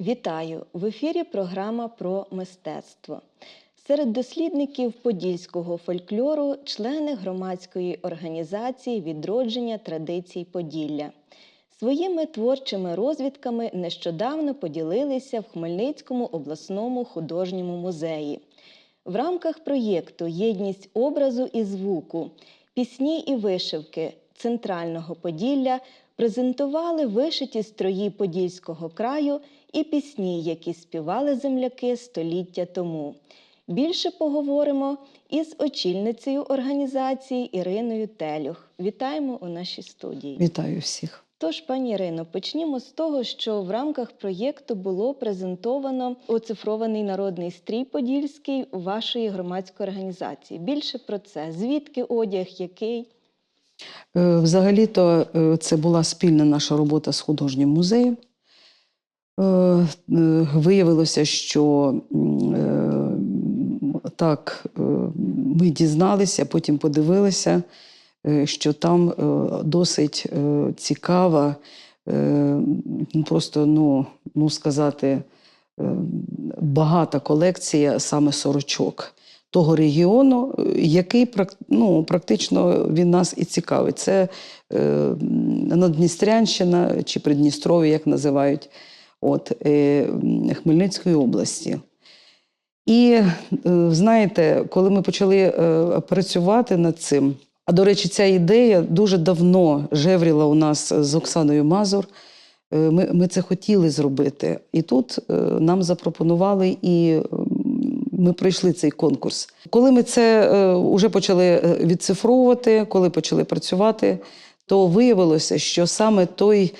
Вітаю! В ефірі програма про мистецтво. Серед дослідників подільського фольклору члени громадської організації відродження традицій Поділля. Своїми творчими розвідками нещодавно поділилися в Хмельницькому обласному художньому музеї. В рамках проєкту Єдність образу і звуку, пісні і вишивки Центрального Поділля презентували вишиті строї Подільського краю і пісні, які співали земляки століття тому. Більше поговоримо із очільницею організації Іриною Телюх. Вітаємо у нашій студії. Вітаю всіх. Тож, пані Ірино, почнімо з того, що в рамках проєкту було презентовано оцифрований народний стрій Подільський у вашої громадської організації. Більше про це. Звідки одяг, який? Е, Взагалі-то е, це була спільна наша робота з художнім музеєм. Е, е, Виявилося, що е, так, ми дізналися, потім подивилися, що там досить цікава, ну, просто, ну, ну сказати, багата колекція саме сорочок того регіону, який ну, практично він нас і цікавить. Це Надністрянщина чи Придністров'я, як називають, от, е, Хмельницької області. І е, знаєте, коли ми почали е, працювати над цим, а до речі, ця ідея дуже давно жевріла у нас з Оксаною Мазур. Ми, ми це хотіли зробити. І тут нам запропонували, і ми пройшли цей конкурс. Коли ми це вже почали відцифровувати, коли почали працювати, то виявилося, що саме той,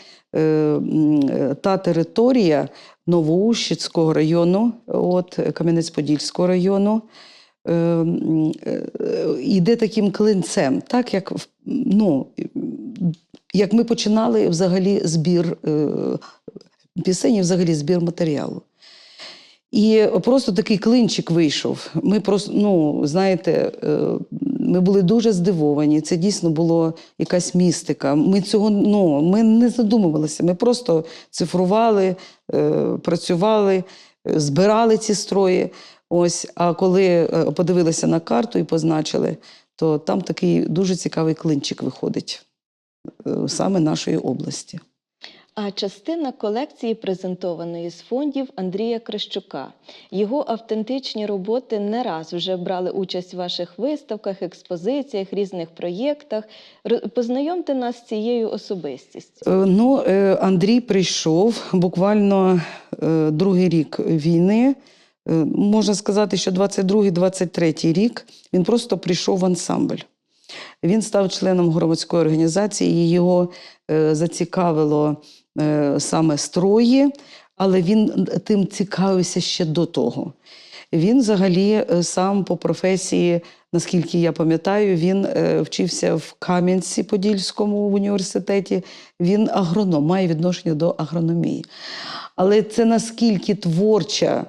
та територія Новоущицького району, от Кам'янець-Подільського району, е, м, е, йде таким клинцем, так як ну, як ми починали взагалі збір е, пісень, взагалі збір матеріалу. І просто такий клинчик вийшов. Ми просто, ну, знаєте, е, ми були дуже здивовані. Це дійсно було якась містика. Ми цього ну, ми не задумувалися. Ми просто цифрували, е, працювали, е, збирали ці строї. Ось, а коли е, подивилися на карту і позначили, то там такий дуже цікавий клинчик виходить саме нашої області. А частина колекції презентованої з фондів Андрія Крищука. Його автентичні роботи не раз вже брали участь в ваших виставках, експозиціях, різних проєктах. Ро- Познайомте нас з цією особистістю. Е, Ну, е, Андрій прийшов буквально е, другий рік війни. Можна сказати, що 22-23 рік він просто прийшов в ансамбль. Він став членом громадської організації, і його зацікавило саме строї, але він тим цікавився ще до того. Він взагалі е, сам по професії, наскільки я пам'ятаю, він е, вчився в Кам'янці-Подільському в університеті. Він агроном, має відношення до агрономії. Але це наскільки творча,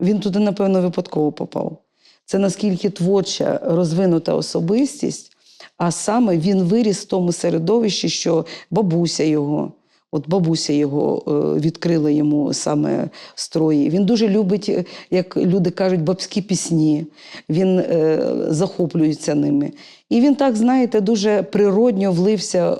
він туди, напевно, випадково попав. Це наскільки творча, розвинута особистість, а саме він виріс в тому середовищі, що бабуся його. От бабуся його е, відкрила йому саме строї. Він дуже любить, е, як люди кажуть, бабські пісні. Він е, захоплюється ними. І він так, знаєте, дуже природньо влився е,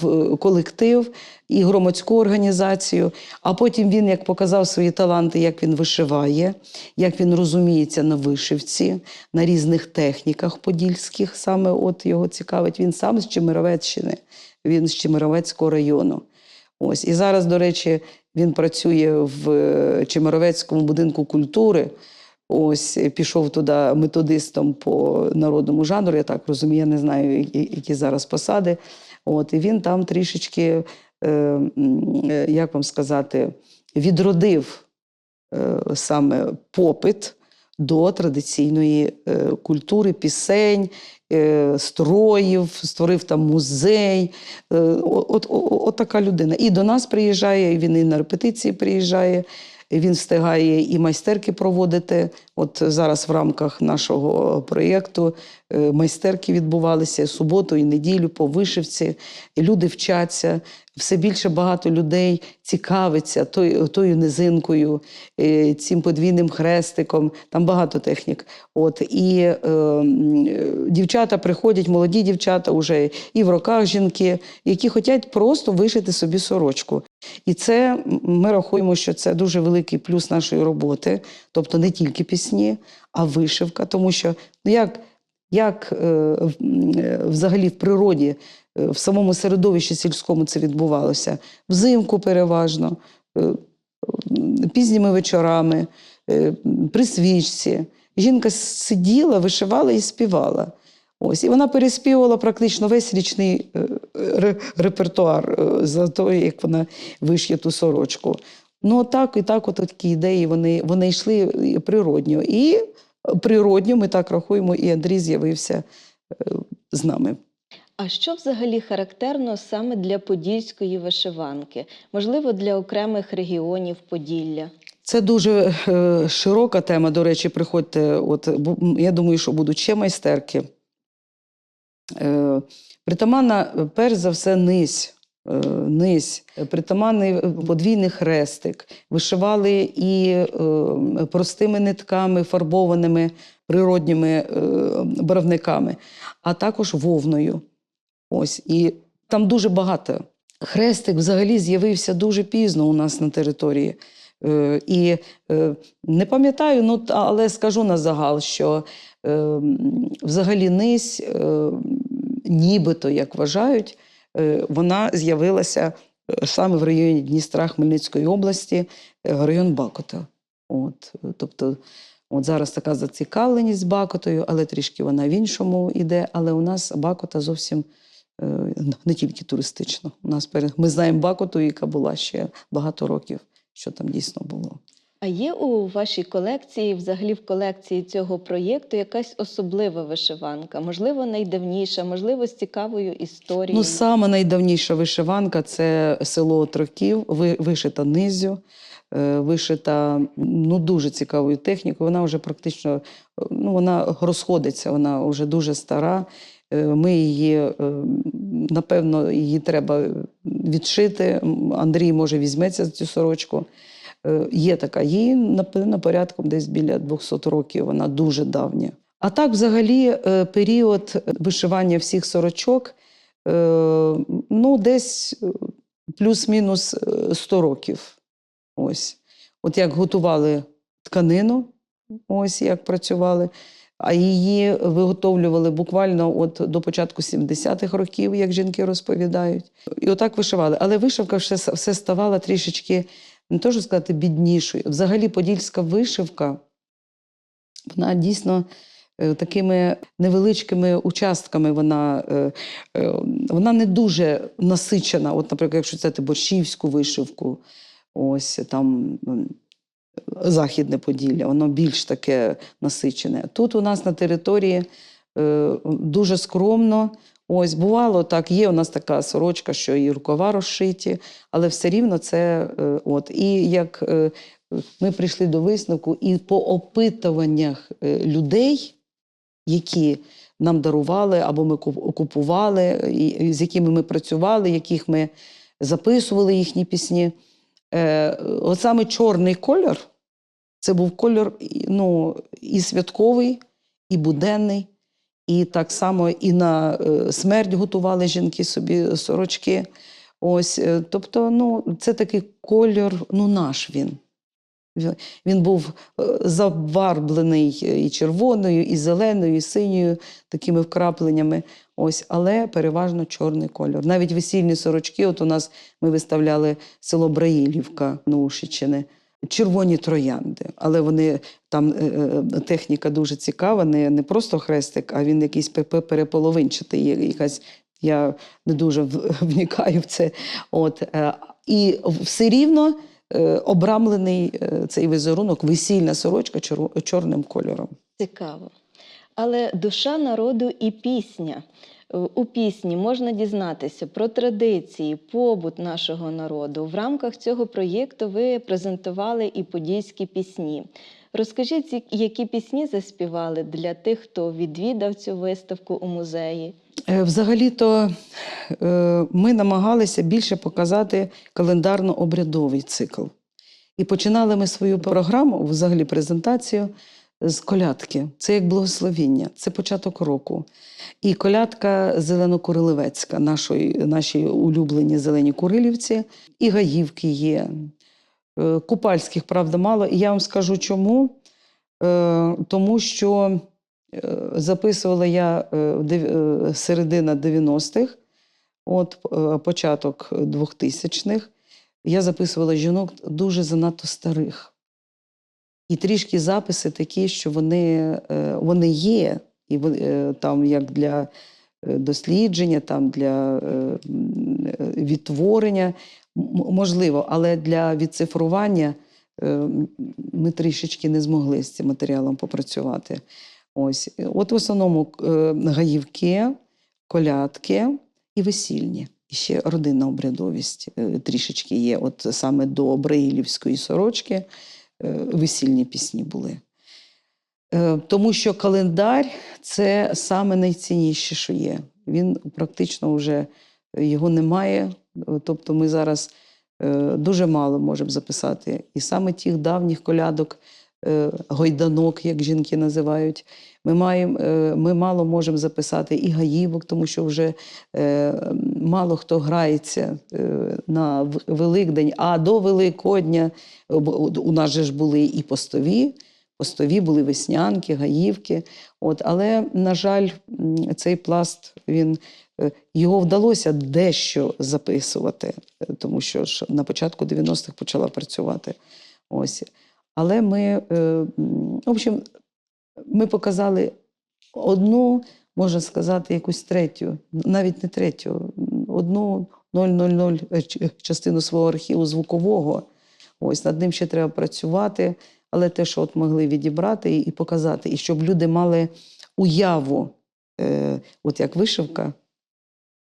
в колектив і громадську організацію. А потім він, як показав свої таланти, як він вишиває, як він розуміється на вишивці, на різних техніках подільських, саме от його цікавить. Він сам з Чемеровеччини, він з Чемеровецького району. Ось і зараз, до речі, він працює в е, Чемеровецькому будинку культури. Ось е, пішов туди методистом по народному жанру. Я так розумію, я не знаю, які, зараз посади. От і він там трішечки, е, е, як вам сказати, відродив е, саме попит до традиційної е, культури, пісень, е, строїв, створив там музей. Е, От, от, от така людина. І до нас приїжджає, і він і на репетиції приїжджає. Він встигає і майстерки проводити. От зараз в рамках нашого проєкту майстерки відбувалися суботу і неділю по вишивці. Люди вчаться все більше багато людей цікавиться тою, тою низинкою, е, цим подвійним хрестиком. Там багато технік. От, і е, е, дівчата приходять, молоді дівчата, вже і в роках жінки, які хочуть просто вишити собі сорочку. І це ми рахуємо, що це дуже великий плюс нашої роботи, тобто не тільки пісні, а вишивка, тому що ну, як, як е, е, взагалі в природі, в самому середовищі сільському це відбувалося, взимку переважно, е, пізніми вечорами, е, при свічці. Жінка сиділа, вишивала і співала. Ось, і вона переспівувала практично весь річний е, репертуар е, за те, як вона вишє ту сорочку. Ну, так і так, от такі ідеї вони, вони йшли природньо. І природньо, ми так рахуємо, і Андрій з'явився е, з нами. А що взагалі характерно саме для подільської вишиванки? Можливо, для окремих регіонів Поділля? Це дуже е, широка тема. До речі, приходьте. От я думаю, що будуть ще майстерки. Е, притаманна, е, перш за все, низь. Низь, притаманний подвійний хрестик. Вишивали і простими нитками, фарбованими природніми барвниками, а також вовною. Ось. І там дуже багато. Хрестик взагалі з'явився дуже пізно у нас на території. Е, І е, не пам'ятаю, ну, але скажу на загал, що е, взагалі низь, нібито, як вважають, вона з'явилася саме в районі Дністра Хмельницької області, е, район Бакота. От, тобто, от зараз така зацікавленість Бакотою, але трішки вона в іншому йде. Але у нас Бакота зовсім не тільки туристично. У нас ми знаємо Бакоту, яка була ще багато років, що там дійсно було. А є у вашій колекції, взагалі в колекції цього проєкту, якась особлива вишиванка? Можливо, найдавніша, можливо, з цікавою історією? Ну, саме найдавніша вишиванка це село Отроків, ви- вишита низю, е, вишита ну, дуже цікавою технікою. Вона вже практично е, ну, вона розходиться, вона вже дуже стара. Е, Ми її, е, напевно, її треба відшити. Андрій, може, візьметься за цю сорочку. Е, Є така, їй, напевно, порядком десь біля 200 років, вона дуже давня. А так, взагалі, період вишивання всіх сорочок ну, десь плюс-мінус е, 100 років. Ось. От як готували тканину, ось як працювали, а її виготовлювали буквально от до початку 70-х років, як жінки розповідають. І отак вишивали. Але вишивка все, все ставала трішечки, не то що сказати, біднішою. Взагалі, подільська вишивка, вона дійсно е, такими невеличкими участками вона, е, е, вона не дуже насичена. От, наприклад, якщо це борщівську вишивку, ось там Західне Поділля, воно більш таке насичене. Тут у нас на території е, дуже скромно. Ось бувало так, є у нас така сорочка, що і рукава розшиті, але все рівно це е, от. І як е, ми прийшли до висновку, і по опитуваннях е, людей, які нам дарували або ми куп- купували, і з якими ми працювали, яких ми записували їхні пісні. Е, от саме чорний кольор це був кольор ну, і святковий, і буденний. І так само і на е, смерть готували жінки собі сорочки. Ось, е, тобто, ну, це такий кольор, ну, наш він. Він- був е, забарблений е, і червоною, і зеленою, і синьою, такими вкрапленнями. Ось, але переважно чорний кольор. Навіть весільні сорочки, от у нас ми виставляли село Браїлівка Наушичини, червоні троянди. Але вони там е, техніка дуже цікава, не, не просто хрестик, а він якийсь пе- пе- переполовинчатий, якась. Я не дуже вникаю в це. От, і все рівно обрамлений е, цей візерунок, весільна сорочка чор- чорним кольором. Цікаво. Але душа народу і пісня. Е, У пісні можна дізнатися про традиції, побут нашого народу. В рамках цього проєкту ви презентували і подільські пісні. Розкажіть, які пісні заспівали для тих, хто відвідав цю виставку у музеї. Е, Взагалі-то е, ми намагалися більше показати календарно-обрядовий цикл. І починали ми свою програму, взагалі презентацію, з колядки. Це як благословіння, це початок року. І колядка Зеленокурилевецька, нашої, наші улюблені зелені курилівці, і гаївки є. Е, Купальських, правда, мало. І я вам скажу чому. Тому що записувала я е, е, середина 90-х, от е, початок 2000-х. Я записувала жінок дуже занадто старих. І трішки записи такі, що вони, е, вони є, і е, там як для е, дослідження, там для е, е, відтворення, можливо, але для відцифрування е, ми трішечки не змогли з цим матеріалом попрацювати. Ось. От в основному е, гаївки, колядки і весільні. І ще родинна обрядовість е, трішечки є. От саме до Бреїлівської сорочки е, весільні пісні були. Е, Тому що календар це саме найцінніше, що є. Він практично вже е, його немає. Е, Тобто ми зараз е, дуже мало можемо записати. І саме тих давніх колядок, е, гойданок, як жінки називають, ми, маємо, е, ми мало можемо записати і гаївок, тому що вже е, мало хто грається е, на Великдень, а до Великодня е, у нас же ж були і постові. Постові були веснянки, гаївки. От, але, на жаль, цей пласт він, е, його вдалося дещо записувати, е, тому що ж на початку 90-х почала працювати. Ось. Але ми, е, в общем, ми показали одну, можна сказати, якусь третю, навіть не третю, одну 000 е, частину свого архіву звукового. Ось над ним ще треба працювати, але те, що от могли відібрати і, показати, і щоб люди мали уяву, е, от як вишивка,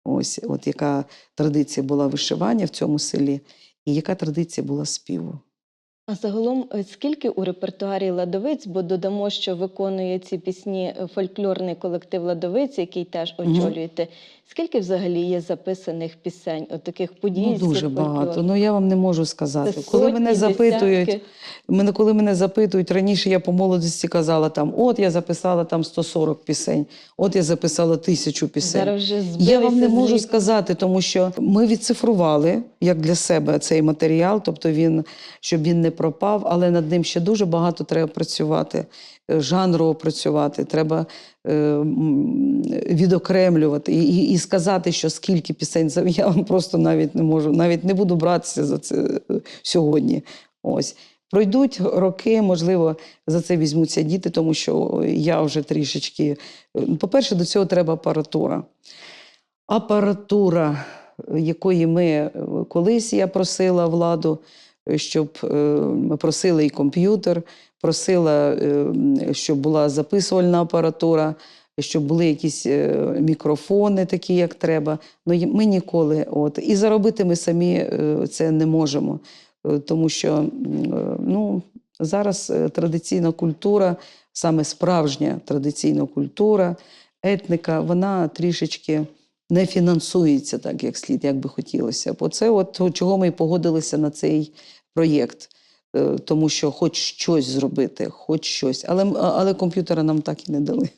ось от яка традиція була вишивання в цьому селі, і яка традиція була співу. А загалом, е, скільки у репертуарі ладовиць, бо додамо, що виконує ці пісні е, фольклорний колектив ладовиць, який теж очолюєте. Скільки взагалі є записаних пісень, от таких подій? Ну, дуже багато. Ну я вам не можу сказати. Це коли сотні, мене запитують, мене, коли мене запитують, раніше я по молодості казала там: от я записала там 140 пісень, от я записала тисячу пісень. Зараз вже Я вам не можу сказати, тому що ми відцифрували як для себе цей матеріал, тобто він, щоб він не пропав, але над ним ще дуже багато треба працювати, е, жанрово працювати. Треба е, відокремлювати і, і, і сказати, що скільки пісень я вам просто навіть не можу, навіть не буду братися за це е, сьогодні. Ось. Пройдуть роки, можливо, за це візьмуться діти, тому що я вже трішечки. По-перше, до цього треба апаратура апаратура, якої ми колись я просила владу, щоб е, ми просили і комп'ютер, просила, е, щоб була записувальна апаратура, щоб були якісь е, мікрофони, такі, як треба. Ну, ми ніколи. От. І заробити ми самі це не можемо, тому що ну, зараз традиційна культура, саме справжня традиційна культура, етника, вона трішечки не фінансується так, як слід, як би хотілося. Бо це от чого ми і погодилися на цей проєкт. Е, Тому що хоч щось зробити, хоч щось. Але, але комп'ютера нам так і не дали.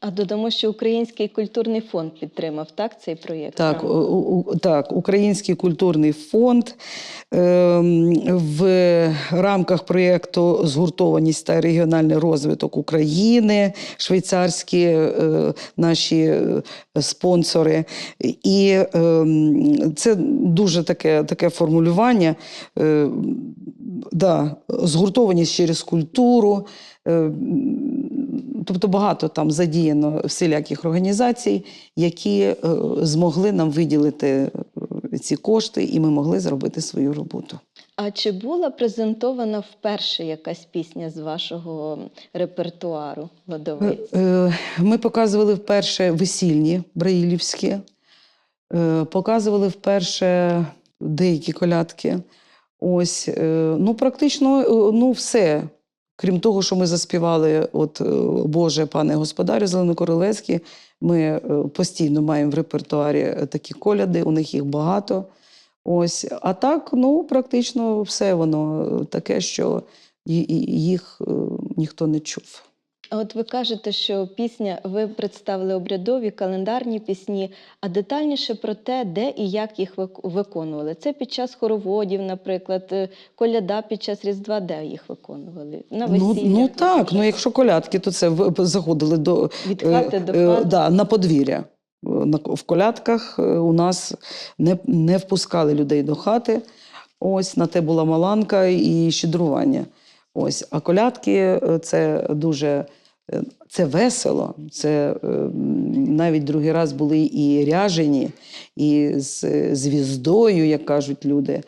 А додамо, що Український культурний фонд підтримав так цей проєкт. Так, у- так, Український культурний фонд ем, в рамках проєкту Згуртованість та регіональний розвиток України, швейцарські е, наші е, спонсори. І ем, це дуже таке, таке формулювання. Е, да, згуртованість через культуру. Е, Тобто багато там задіяно всіляких організацій, які е, змогли нам виділити е, ці кошти, і ми могли зробити свою роботу. А чи була презентована вперше якась пісня з вашого репертуару ладовиць? Е, Ми показували вперше весільні браїлівські, показували вперше деякі колядки. Ось, ну, практично, ну, все. Крім того, що ми заспівали от, е, Боже, пане господарю Зеленокоролецький, ми е, постійно маємо в репертуарі е, такі коляди, у них їх багато. Ось. А так, ну, практично все воно таке, що їх ніхто не чув. От ви кажете, що пісня, ви представили обрядові календарні пісні, а детальніше про те, де і як їх виконували. Це під час хороводів, наприклад, е, коляда під час Різдва, де їх виконували? На Ну, весіллях? ну так, ну якщо колядки, то це заходили до, від е, хати до е, хати. да, на подвір'я. В колядках у нас не, не впускали людей до хати. Ось на те була маланка і щедрування. Ось, а колядки це дуже це весело. Це е, навіть другий раз були і ряжені, і з звіздою, як кажуть люди.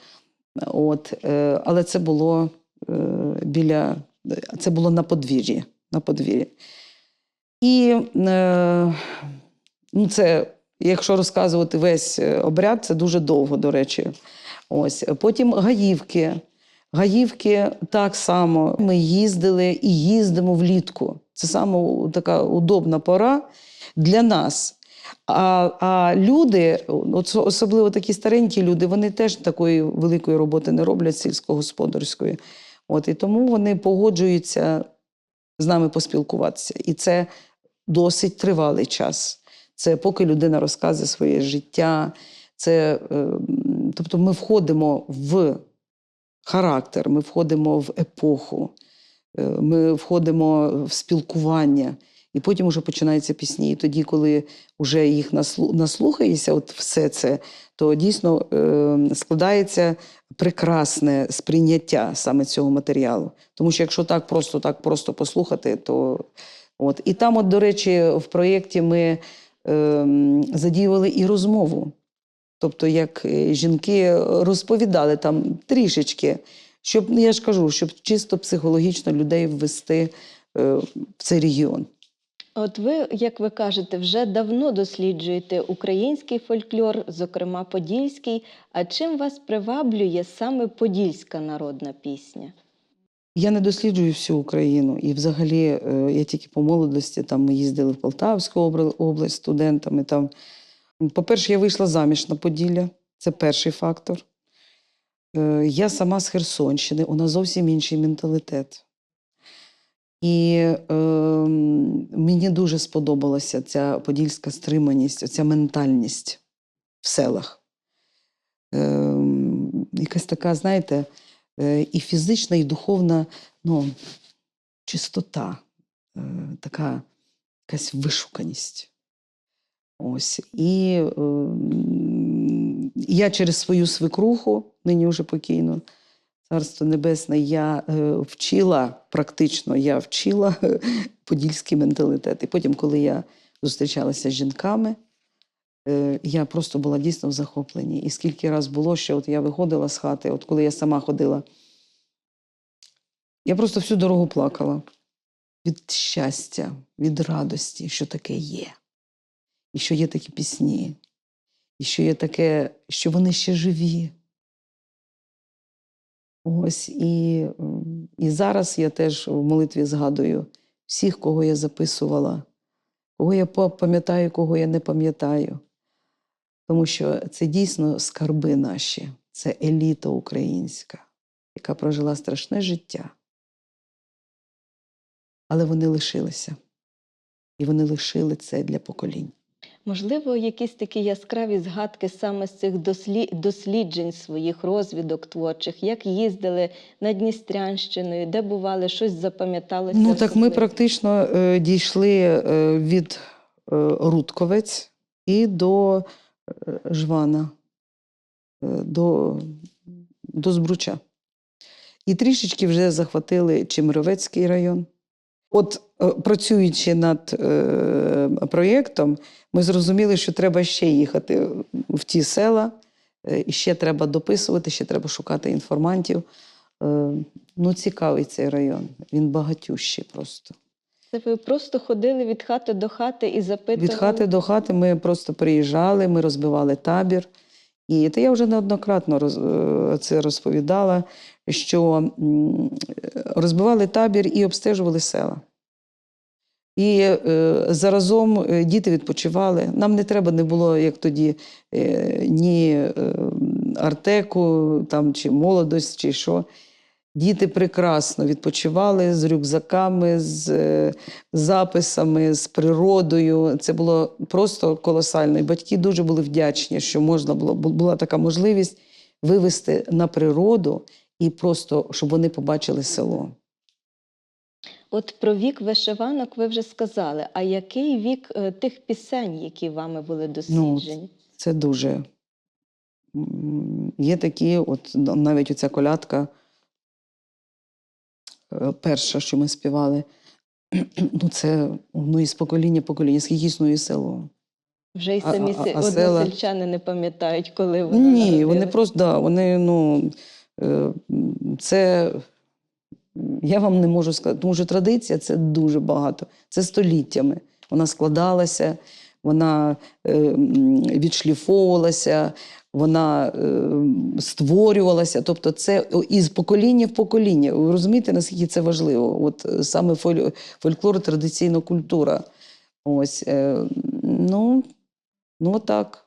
От, е, але це було е, біля це було на подвір'ї. На подвір'ї. І ну, це, якщо розказувати весь обряд, це дуже довго, до речі. Ось. Потім гаївки. Гаївки так само. Ми їздили і їздимо влітку. Це саме така удобна пора для нас. А, а люди, особливо такі старенькі люди, вони теж такої великої роботи не роблять сільськогосподарської. От, і тому вони погоджуються з нами поспілкуватися. І це досить тривалий час. Це поки людина розказує своє життя. Це, е, тобто ми входимо в характер, ми входимо в епоху, ми входимо в спілкування. І потім вже починаються пісні. І тоді, коли вже їх наслу- наслухаєшся, от все це, то дійсно е, складається прекрасне сприйняття саме цього матеріалу. Тому що якщо так просто так просто послухати, то от. І там, от, до речі, в проєкті ми е, задіювали і розмову. Тобто, як е, жінки розповідали там трішечки, щоб, ну, я ж кажу, щоб чисто психологічно людей ввести е, в цей регіон. От ви, як ви кажете, вже давно досліджуєте український фольклор, зокрема подільський. А чим вас приваблює саме подільська народна пісня? Я не досліджую всю Україну. І взагалі е, я тільки по молодості там ми їздили в Полтавську область студентами. Там. По-перше, я вийшла заміж на Поділля. Це перший фактор. Е, Я сама з Херсонщини, у нас зовсім інший менталітет. І е, мені дуже сподобалася ця подільська стриманість, ця ментальність в селах. Е, якась така, знаєте, е, і фізична, і духовна ну, чистота, е, така якась вишуканість. Ось. І е, м, я через свою свекруху, нині вже покійну, Царство Небесне, я е, вчила, практично я вчила подільський менталітет. І потім, коли я зустрічалася з жінками, е, я просто була дійсно в захопленні. І скільки раз було, що от я виходила з хати, от коли я сама ходила, я просто всю дорогу плакала від щастя, від радості, що таке є. І що є такі пісні, і що є таке, що вони ще живі. Ось і, і зараз я теж в молитві згадую всіх, кого я записувала, кого я пам'ятаю, кого я не пам'ятаю. Тому що це дійсно скарби наші, це еліта українська, яка прожила страшне життя. Але вони лишилися. І вони лишили це для поколінь. Можливо, якісь такі яскраві згадки саме з цих досліджень своїх розвідок творчих, як їздили над Дністрянщиною, де бували, щось запам'яталося. Ну так ми практично е, дійшли е, від е, Рудковець і до е, Жвана, е, до, до Збруча. І трішечки вже захватили Чемеровецький район. От е, працюючи над е, проєктом, ми зрозуміли, що треба ще їхати в ті села, е, і ще треба дописувати, ще треба шукати інформантів. Е, ну, цікавий цей район. Він багатющий просто. Це ви просто ходили від хати до хати і запитували? Від хати до хати ми просто приїжджали, ми розбивали табір І це я вже неоднократно роз, е, це розповідала, що розбивали табір і обстежували села. І е, заразом е, діти відпочивали. Нам не треба не було, як тоді, е, ні е, артеку там, чи молодость, чи що. Діти прекрасно відпочивали з рюкзаками, з е, записами, з природою. Це було просто колосально. І батьки дуже були вдячні, що можна було була така можливість вивести на природу і просто щоб вони побачили село. От про вік вишиванок ви вже сказали. А який вік е, тих пісень, які вами були досліджені? Це дуже є такі, от навіть оця колядка, е, перша, що ми співали, ну це ну, із покоління покоління, скільки існує село. Вже й самі а- се- а села? односельчани не пам'ятають, коли вони Ні, вони просто да, вони, ну, це я вам не можу сказати, тому що традиція це дуже багато. Це століттями. Вона складалася, вона е, відшліфовувалася, вона е, створювалася. Тобто, це із покоління в покоління. Ви розумієте, наскільки це важливо? От е, саме фоль- фольклор, традиційна культура. Ось, е, ну, ну так.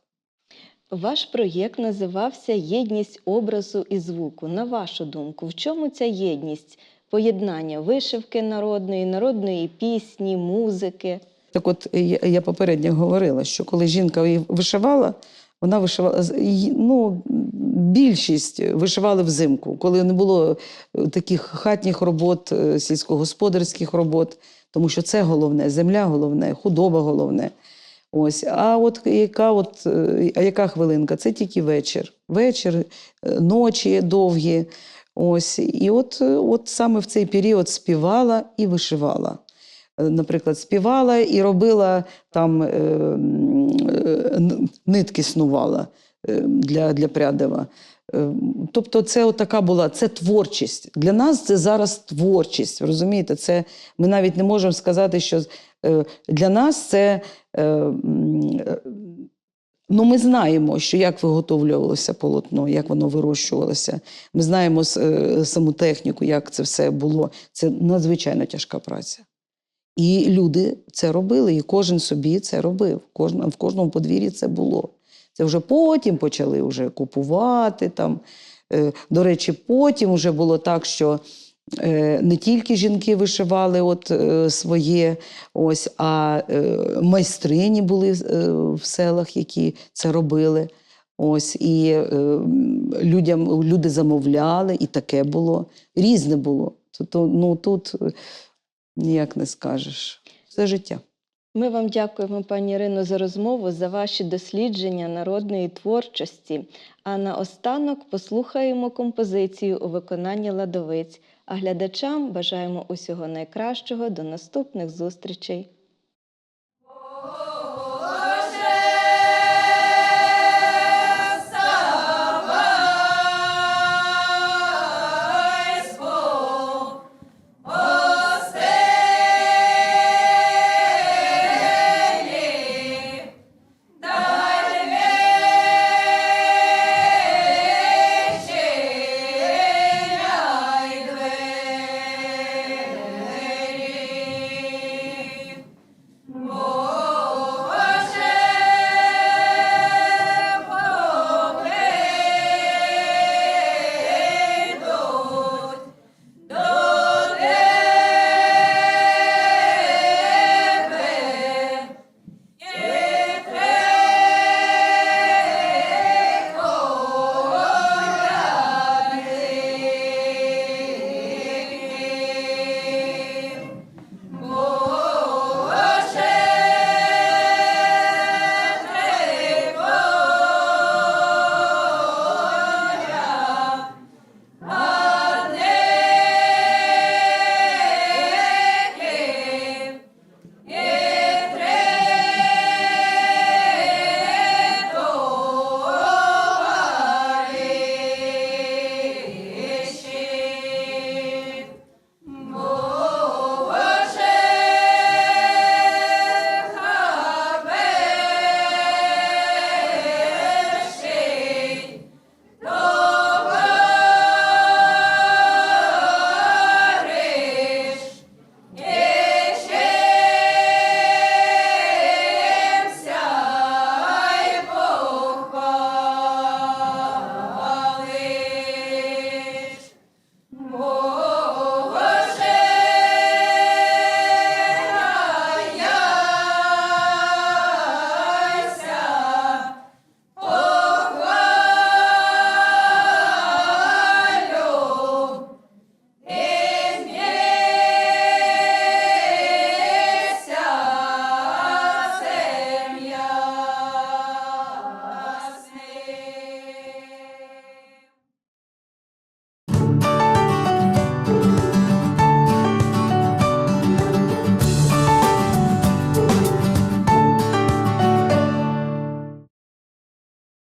Ваш проєкт називався Єдність образу і звуку. На вашу думку, в чому ця єдність? Поєднання вишивки народної, народної пісні, музики. Так от я, я попередньо говорила, що коли жінка вишивала, вона вишивала ну, більшість вишивали взимку, коли не було е, таких хатніх робот, е, сільськогосподарських робот, тому що це головне, земля головне, худоба головне. Ось. А от яка, от, е, а яка хвилинка? Це тільки вечір. Вечір, е, ночі довгі. Ось. І от, е, от саме в цей період співала і вишивала. Е, Наприклад, співала і робила там е, е, нитки снувала е, для, для прядива. Е, Тобто, це така була це творчість. Для нас це зараз творчість. Розумієте, це ми навіть не можемо сказати, що е, для нас це. е, е, Ну, ми знаємо, що як виготовлювалося полотно, як воно вирощувалося. Ми знаємо саму техніку, як це все було. Це надзвичайно тяжка праця. І люди це робили, і кожен собі це робив. В кожному подвір'ї це було. Це вже потім почали вже купувати там. Е, До речі, потім вже було так, що е, не тільки жінки вишивали от, е, своє, ось, а майстрині були в селах, які це робили. Ось, і людям, люди замовляли, і таке було. Різне було. Тобто, ну, тут ніяк не скажеш. Це життя. Ми вам дякуємо, пані Ірино, за розмову, за ваші дослідження народної творчості. А наостанок послухаємо композицію у виконанні ладовиць. А глядачам бажаємо усього найкращого. До наступних зустрічей.